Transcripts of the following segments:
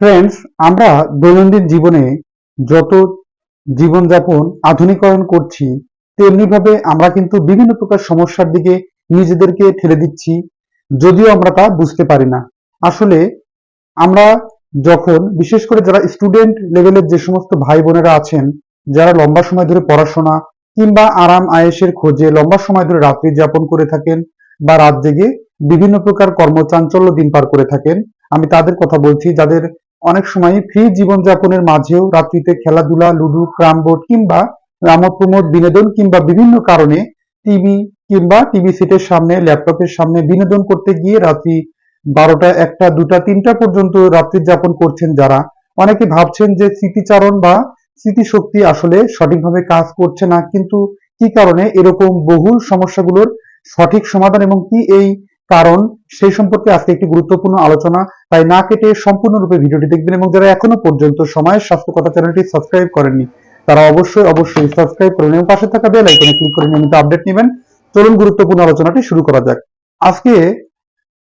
Friends আমরা দৈনন্দিন জীবনে যত জীবনযাপন আধুনিকরণ করছি তেমনি ভাবে আমরা কিন্তু বিভিন্ন প্রকার সমস্যার দিকে নিজেদেরকে ঠেলে দিচ্ছি, যদিও আমরা তা বুঝতে পারি না। আসলে আমরা যখন, বিশেষ করে যারা স্টুডেন্ট লেভেলের যে সমস্ত ভাই বোনেরা আছেন, যারা লম্বা সময় ধরে পড়াশোনা কিংবা আরাম আয়েসের খোঁজে লম্বা সময় ধরে রাত্রি যাপন করে থাকেন বা রাত জেগে বিভিন্ন প্রকার কর্মচাঞ্চল্য দিন পার করে থাকেন, আমি তাদের কথা বলছি, যাদের অনেক সময় ফ্রি জীবনযাপনের মাঝেও রাত্রিতে খেলাধুলা, লুডু, ক্রাম বোর্ড কিংবা আমোদ প্রমোদ বিনোদন কিংবা বিভিন্ন কারণে টিভি কিংবা টিভি সেটের সামনে, ল্যাপটপের সামনে বিনোদন করতে গিয়ে রাত্রি বারোটা, একটা, দুটা, তিনটা পর্যন্ত রাত্রি যাপন করছেন যারা। অনেকে ভাবছেন যে স্মৃতিচারণ বা স্মৃতিশক্তি আসলে সঠিকভাবে কাজ করছে না, কিন্তু কি কারণে এরকম বহুল সমস্যাগুলোর সঠিক সমাধান এবং কি এই কারণ সেই সম্পর্কে আজকে একটি গুরুত্বপূর্ণ আলোচনা। তাই না কেটে সম্পূর্ণরূপে ভিডিওটি দেখবেন এবং যারা এখনও পর্যন্ত সময়ের স্বাস্থ্য কথা চ্যানেলটি সাবস্ক্রাইব করেননি, তারা অবশ্যই অবশ্যই সাবস্ক্রাইব করুন এবং পাশে থাকা বেল আইকনে ক্লিক করে নিয়মিত আপডেট নেবেন। চলুন গুরুত্বপূর্ণ আলোচনাটি শুরু করা যাক। আজকে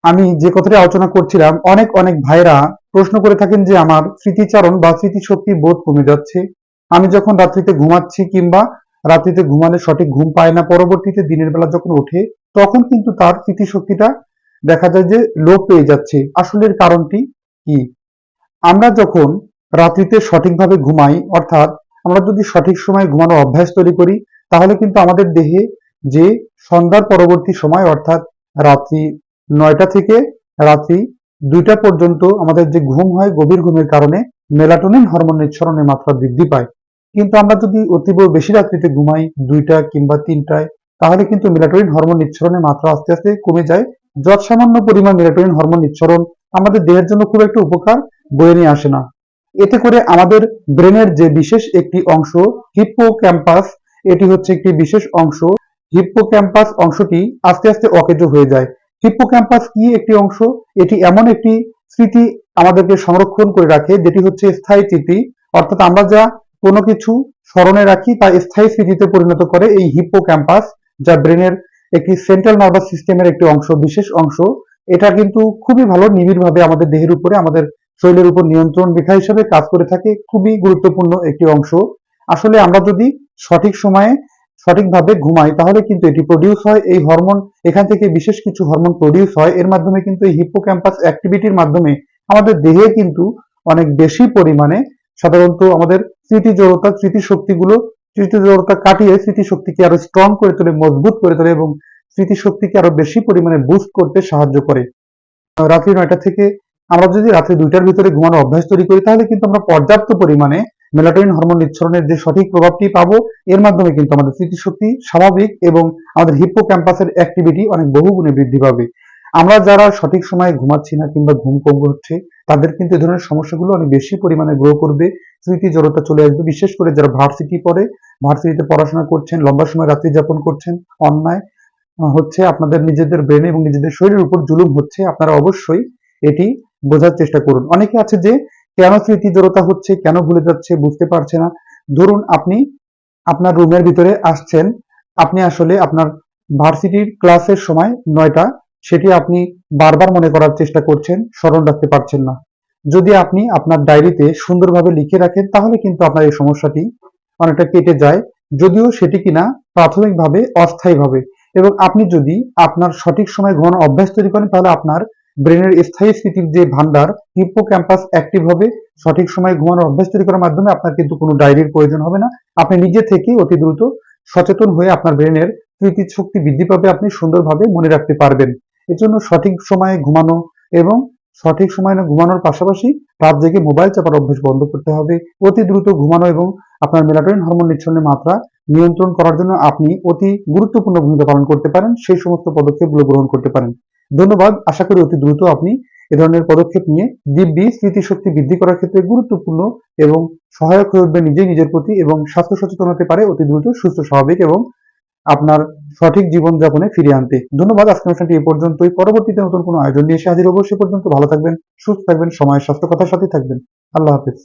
আমি যে কথাটি আলোচনা করছিলাম, অনেক অনেক ভাইরা প্রশ্ন করে থাকেন যে আমার স্মৃতিচারণ বা স্মৃতিশক্তি বোধ কমে যাচ্ছে। আমি যখন রাত্রিতে ঘুমাচ্ছি কিংবা রাত্রিতে ঘুমালে সঠিক ঘুম পায় না, পরবর্তীতে দিনের বেলা যখন ওঠে, তখন কিন্তু তার স্মৃতিশক্তিটা দেখা যায় যে লোপ পেয়ে যাচ্ছে। আসলে কারণটি কি? আমরা যখন রাত্রিতে সঠিকভাবে ঘুমাই, অর্থাৎ আমরা যদি সঠিক সময় ঘুমানোর অভ্যাস তৈরি করি, তাহলে কিন্তু আমাদের দেহে যে সন্ধ্যার পরবর্তী সময়, অর্থাৎ রাত্রি নয়টা থেকে রাত্রি দুইটা পর্যন্ত আমাদের যে ঘুম হয় গভীর ঘুমের কারণে, মেলাটোনিন হরমোন নিঃসরণের মাত্রা বৃদ্ধি পায়। কিন্তু আমরা যদি অতীব বেশি রাত্রিতে ঘুমাই, দুইটা কিংবা তিনটায়, তাহলে কিন্তু মেলাটোনিন হরমোন নিঃসরণের মাত্রা আস্তে আস্তে কমে যায়। যৎ সামান্য পরিমাণ মেলাটোনিন হরমোন নিঃসরণ আমাদের দেহের জন্য খুব একটা উপকার বয়ে নিয়ে আসে না। এতে করে আমাদের ব্রেনের যে বিশেষ একটি অংশ হিপ্পোক্যাম্পাস এটি হচ্ছে একটি বিশেষ অংশ হিপ্পোক্যাম্পাস অংশটি আস্তে আস্তে অকেজ হয়ে যায়। হিপ্পো ক্যাম্পাস কি একটি অংশ? এটি এমন একটি স্মৃতি আমাদেরকে সংরক্ষণ করে রাখে, যেটি হচ্ছে স্থায়ী স্মৃতি। অর্থাৎ আমরা যা কোনো কিছু স্মরণে রাখি তা স্থায়ী স্মৃতিতে পরিণত করে এই হিপ্পোক্যাম্পাস যা ব্রেনের একটি সেন্ট্রাল নার্ভাস সিস্টেমের একটি অংশ, বিশেষ অংশ। এটা কিন্তু খুবই ভালো নিবিড়ভাবে আমাদের দেহের উপরে, আমাদের শরীরের উপর নিয়ন্ত্রণ রেখা হিসেবে কাজ করে থাকে। খুবই গুরুত্বপূর্ণ একটি অংশ। আসলে আমরা যদি সঠিক সময়ে সঠিকভাবে ঘুমাই, তাহলে কিন্তু এটি প্রডিউস হয়। এই হরমোন এখান থেকে বিশেষ কিছু হরমোন প্রডিউস হয়। এর মাধ্যমে কিন্তু এই হিপো ক্যাম্পাস অ্যাক্টিভিটির মাধ্যমে আমাদের দেহে কিন্তু অনেক বেশি পরিমাণে সাধারণত আমাদের স্মৃতি জড়তা স্মৃতিশক্তিগুলো স্মৃতি জড়তা কাটিয়ে স্মৃতিশক্তিকে আরও স্ট্রং করে তোলে, মজবুত করে তোলে এবং স্মৃতিশক্তিকে আরও বেশি পরিমাণে বুস্ট করতে সাহায্য করে। রাত্রি নয়টা থেকে আমরা যদি রাত্রি দুইটার ভিতরে ঘুমানোর অভ্যাস তৈরি করি, তাহলে কিন্তু আমরা পর্যাপ্ত পরিমাণে মেলাটোনিন হরমোন নিঃসরণের যে সঠিক প্রভাবটি পাবো, এর মাধ্যমে কিন্তু আমাদের স্মৃতিশক্তি স্বাভাবিক এবং আমাদের হিপ্পো ক্যাম্পাসের অ্যাক্টিভিটি অনেক বহুগুণে বৃদ্ধি পাবে। আমরা যারা সঠিক সময়ে ঘুমাচ্ছি না কিংবা ঘুম কম হচ্ছে তাদের কিন্তু এই ধরনের সমস্যাগুলো অনেক বেশি পরিমাণে গ্রো করবে। স্মৃতি জড়তা চলে আসবে। বিশেষ করে যারা ভার্সিটি পড়ে ভার্সিটিতে পড়াশোনা করছেন, লম্বা সময় রাত্রি যাপন করছেন, অন্যায় হচ্ছে আপনাদের নিজেদের ব্রেনে এবং নিজেদের শরীরের উপর জুলুম হচ্ছে, আপনারা অবশ্যই এটি বোঝার চেষ্টা করুন। অনেকে আছে যে, কেন স্মৃতি জড়তা হচ্ছে, কেন ভুলে যাচ্ছে, বুঝতে পারছে না। ধরুন আপনি আপনার রুমের ভিতরে আসছেন, আপনি আসলে আপনার ভার্সিটির ক্লাসের সময় নয়টা সেটি আপনি বারবার মনে করার চেষ্টা করছেন, স্মরণ রাখতে পারছেন না। যদি আপনি আপনার ডায়েরিতে সুন্দরভাবে লিখে রাখেন, তাহলে কিন্তু আপনার এই সমস্যাটি অনেকটা কেটে যায়। যদিও সেটি কিনা প্রাথমিকভাবে অস্থায়ীভাবে। এবং আপনি যদি আপনার সঠিক সময় ঘুমানোর অভ্যাস তৈরি করেন, তাহলে আপনার ব্রেনের স্থায়ী স্মৃতির যে ভান্ডার হিপ্পো ক্যাম্পাস অ্যাক্টিভ হবে। সঠিক সময়ে ঘুমানোর অভ্যাস তৈরি করার মাধ্যমে আপনার কিন্তু কোনো ডায়েরির প্রয়োজন হবে না। আপনি নিজে থেকে অতি দ্রুত সচেতন হয়ে আপনার ব্রেনের স্মৃতি শক্তি বৃদ্ধি পাবে, আপনি সুন্দরভাবে মনে রাখতে পারবেন। এজন্য সঠিক সময়ে ঘুমানো এবং সঠিক সময়ে ঘুমানোর পাশাপাশি রাত জেগে মোবাইল চাপার অভ্যাস বন্ধ করতে হবে। অতি দ্রুত ঘুমানো এবং আপনার মেলাটোনিন হরমোন নিঃসরণের মাত্রা নিয়ন্ত্রণ করার জন্য আপনি অতি গুরুত্বপূর্ণ ভূমিকা পালন করতে পারেন। সেই সমস্ত পদক্ষেপগুলো গ্রহণ করতে পারেন। ধন্যবাদ। আশা করি অতি দ্রুত আপনি এ ধরনের পদক্ষেপ নিয়ে দিব্যি স্মৃতিশক্তি বৃদ্ধি করার ক্ষেত্রে গুরুত্বপূর্ণ এবং সহায়ক হয়ে উঠবে নিজেই নিজের প্রতি এবং স্বাস্থ্য সচেতন হতে পারে। অতি দ্রুত, সুস্থ, স্বাভাবিক এবং আপনার সঠিক জীবনযাপনে ফিরিয়ে আনতে। ধন্যবাদ আজকে অনুষ্ঠানটি এ পর্যন্তই। পরবর্তীতে নতুন কোনো আয়োজন নিয়ে এসে হাজির অবশ্যই পর্যন্ত ভালো থাকবেন, সুস্থ থাকবেন, সময়ের স্বাস্থ্য কথার সাথে থাকবেন। আল্লাহ হাফেজ।